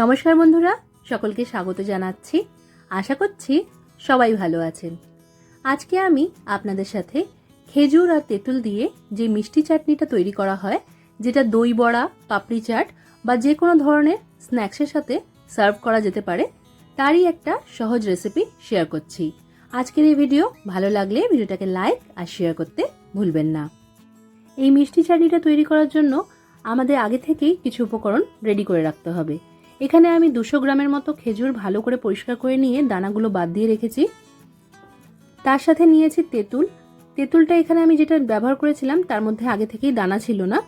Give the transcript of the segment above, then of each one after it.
নমস্কার বন্ধুরা, সকলকে স্বাগত জানাচ্ছি। আশা করছি সবাই ভালো আছেন। আজকে আমি আপনাদের সাথে খেজুর আর তেঁতুল দিয়ে যে মিষ্টি চাটনিটা তৈরি করা হয়, যেটা দই বড়া, পাপড়ি চাট বা যে কোনো ধরনের স্ন্যাক্সের সাথে সার্ভ করা যেতে পারে, তারই একটা সহজ রেসিপি শেয়ার করছি। আজকের এই ভিডিও ভালো লাগলে ভিডিওটাকে লাইক আর শেয়ার করতে ভুলবেন না। এই মিষ্টি চাটনিটা তৈরি করার জন্য আমাদের আগে থেকেই কিছু উপকরণ রেডি করে রাখতে হবে। এখানে আমি দুশো গ্রামের মতো খেজুর ভালো করে পরিষ্কার করে নিয়ে দানাগুলো বাদ দিয়ে রেখেছি। তার সাথে নিয়েছি তেঁতুল। তেঁতুলটা এখানে আমি যেটা ব্যবহার করেছিলাম, তার মধ্যে আগে থেকেই দানা ছিল না।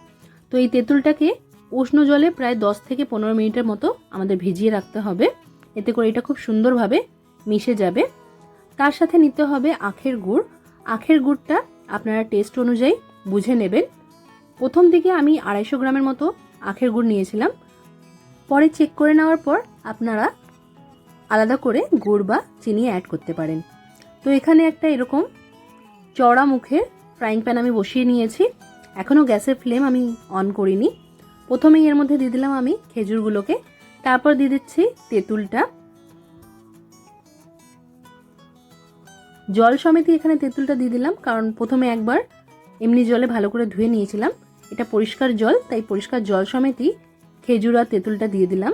তো এই তেঁতুলটাকে উষ্ণ জলে প্রায় দশ থেকে পনেরো মিনিটের মতো আমাদের ভিজিয়ে রাখতে হবে। এতে করে এটা খুব সুন্দরভাবে মিশে যাবে। তার সাথে নিতে হবে আখের গুড়। আখের গুড়টা আপনারা টেস্ট অনুযায়ী বুঝে নেবেন। প্রথম দিকে আমি আড়াইশো গ্রামের মতো আখের গুড় নিয়েছিলাম। পরে চেক করে নেওয়ার পর আপনারা আলাদা করে গুড় বা চিনি অ্যাড করতে পারেন। তো এখানে একটা এরকম চড়া মুখের ফ্রাইং প্যান আমি বসিয়ে নিয়েছি। এখনও গ্যাসের ফ্লেম আমি অন করিনি। প্রথমেই এর মধ্যে দিয়ে দিলাম আমি খেজুরগুলোকে। তারপর দিয়ে দিচ্ছি তেঁতুলটা। জল সমেতই এখানে তেঁতুলটা দিয়ে দিলাম, কারণ প্রথমে একবার এমনি জলে ভালো করে ধুয়ে নিয়েছিলাম। এটা পরিষ্কার জল, তাই পরিষ্কার জল সমেতই খেজুর আর তেঁতুলটা দিয়ে দিলাম।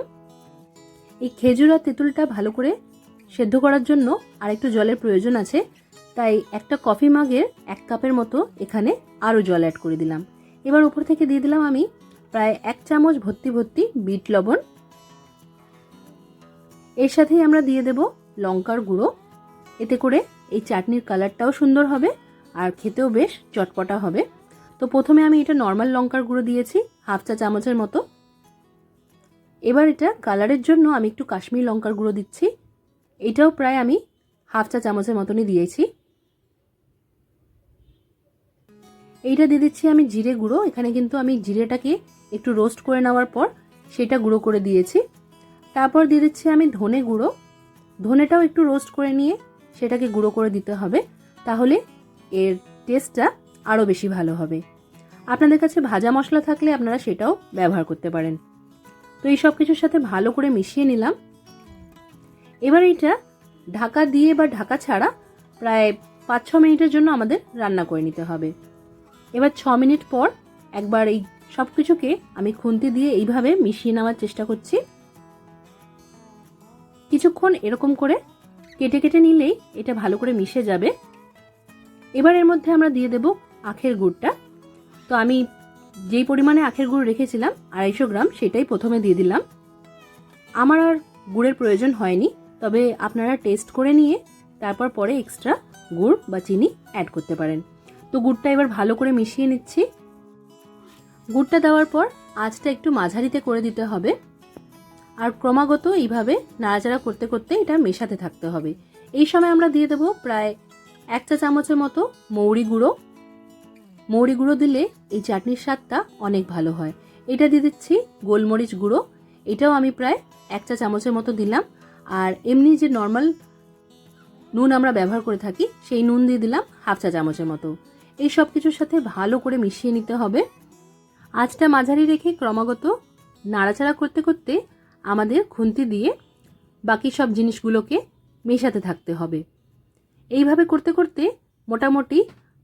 এই খেজুর আর তেঁতুলটা ভালো করে সেদ্ধ করার জন্য আরেকটু জলের প্রয়োজন আছে, তাই একটা কফি মাগের এক কাপের মতো এখানে আরও জল অ্যাড করে দিলাম। এবার উপর থেকে দিয়ে দিলাম আমি প্রায় এক চামচ ভর্তি ভর্তি বিট লবণ। এর সাথেই আমরা দিয়ে দেব লঙ্কার গুঁড়ো। এতে করে এই চাটনির কালারটাও সুন্দর হবে আর খেতেও বেশ চটপটা হবে। তো প্রথমে আমি এটা নর্মাল লঙ্কার গুঁড়ো দিয়েছি, হাফ চা চামচের মতো। এবার এটা কালারের জন্য আমি একটু কাশ্মীর লঙ্কার গুঁড়ো দিচ্ছি। এটাও প্রায় আমি হাফ চা চামচের মতনই দিয়েছি। এইটা দিয়ে দিচ্ছি আমি জিরে গুঁড়ো। এখানে কিন্তু আমি জিরেটাকে একটু রোস্ট করে নেওয়ার পর সেটা গুঁড়ো করে দিয়েছি। তারপর দিয়ে দিচ্ছি আমি ধনে গুঁড়ো। ধনেটাও একটু রোস্ট করে নিয়ে সেটাকে গুঁড়ো করে দিতে হবে। তাহলে এর টেস্টটা আরও বেশি ভালো হবে। আপনাদের কাছে ভাজা মশলা থাকলে আপনারা সেটাও ব্যবহার করতে পারেন। তো এই সব কিছুর সাথে ভালো করে মিশিয়ে নিলাম। এবার এটা ঢাকা দিয়ে বা ঢাকা ছাড়া প্রায় পাঁচ ছ মিনিটের জন্য আমাদের রান্না করে নিতে হবে। এবার ছ মিনিট পর একবার এই সব কিছুকে আমি খুন্তি দিয়ে এইভাবে মিশিয়ে নেওয়ার চেষ্টা করছি। কিছুক্ষণ এরকম করে কেটে কেটে নিলেই এটা ভালো করে মিশে যাবে। এবার এর মধ্যে আমরা দিয়ে দেব আখের গুড়টা। তো আমি যেই পরিমাণে আখের গুড় রেখেছিলাম, আড়াইশো গ্রাম, সেটাই প্রথমে দিয়ে দিলাম। আমার আর গুড়ের প্রয়োজন হয়নি, তবে আপনারা টেস্ট করে নিয়ে তারপর পরে এক্সট্রা গুড় বা চিনি অ্যাড করতে পারেন। তো গুড়টা এবার ভালো করে মিশিয়ে নিচ্ছি। গুড়টা দেওয়ার পর আঁচটা একটু মাঝারিতে করে দিতে হবে। আর ক্রমাগত এইভাবে নাড়াচাড়া করতে করতে এটা মেশাতে থাকতে হবে। এই সময় আমরা দিয়ে দেবো প্রায় এক চা চামচের মতো মৌরি গুঁড়ো মৌরি গুঁড়ো দিলে এই চাটনির স্বাদটা অনেক ভালো হয়। এটা দিয়ে দিচ্ছি গোলমরিচ গুঁড়ো। এটাও আমি প্রায় এক চা চামচের মতো দিলাম। আর এমনি যে নর্মাল নুন আমরা ব্যবহার করে থাকি, সেই নুন দিয়ে দিলাম হাফ চা চামচের মতো। এই সব কিছুর সাথে ভালো করে মিশিয়ে নিতে হবে। আঁচটা মাঝারি রেখে ক্রমাগত নাড়াচাড়া করতে করতে আমাদের খুন্তি দিয়ে বাকি সব জিনিসগুলোকে মেশাতে থাকতে হবে। এইভাবে করতে করতে মোটামুটি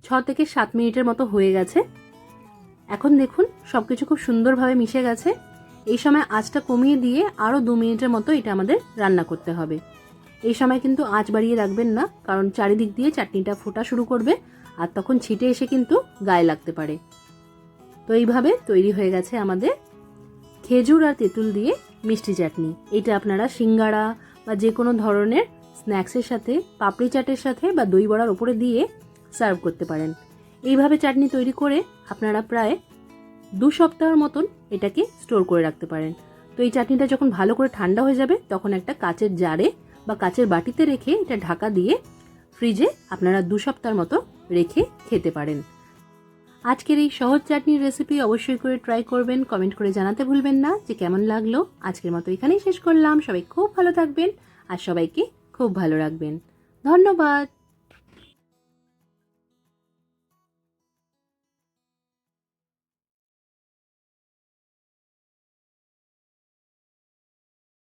ছ থেকে সাত মিনিটের মতো হয়ে গেছে। এখন দেখুন সব কিছু খুব সুন্দরভাবে মিশে গেছে। এই সময় আঁচটা কমিয়ে দিয়ে আরও দু মিনিটের মতো এটা আমাদের রান্না করতে হবে। এই সময় কিন্তু আঁচ বাড়িয়ে রাখবেন না, কারণ চারিদিক দিয়ে চাটনিটা ফোটা শুরু করবে আর তখন ছিটে এসে কিন্তু গায়ে লাগতে পারে। তো এইভাবে তৈরি হয়ে গেছে আমাদের খেজুর আর তেঁতুল দিয়ে মিষ্টি চাটনি। এটা আপনারা সিঙ্গাড়া বা যে কোনো ধরনের স্ন্যাক্সের সাথে, পাপড়ি চাটের সাথে বা দই বড়ার ওপরে দিয়ে সার্ভ করতে পারেন। এইভাবে চাটনি তৈরি করে আপনারা প্রায় দু সপ্তাহের মতন এটাকে স্টোর করে রাখতে পারেন। তো এই চাটনিটা যখন ভালো করে ঠান্ডা হয়ে যাবে, তখন একটা কাচের জারে বা কাচের বাটিতে রেখে এটা ঢাকা দিয়ে ফ্রিজে আপনারা দু সপ্তাহের মতো রেখে খেতে পারেন। আজকের এই সহজ চাটনির রেসিপি অবশ্যই করে ট্রাই করবেন কমেন্ট করে জানাতে ভুলবেন না। যে কেমন লাগল, আজকের মতো এখানেই শেষ করলাম। সবাই খুব ভালো থাকবেন আর সবাইকে খুব ভালো রাখবেন। ধন্যবাদ।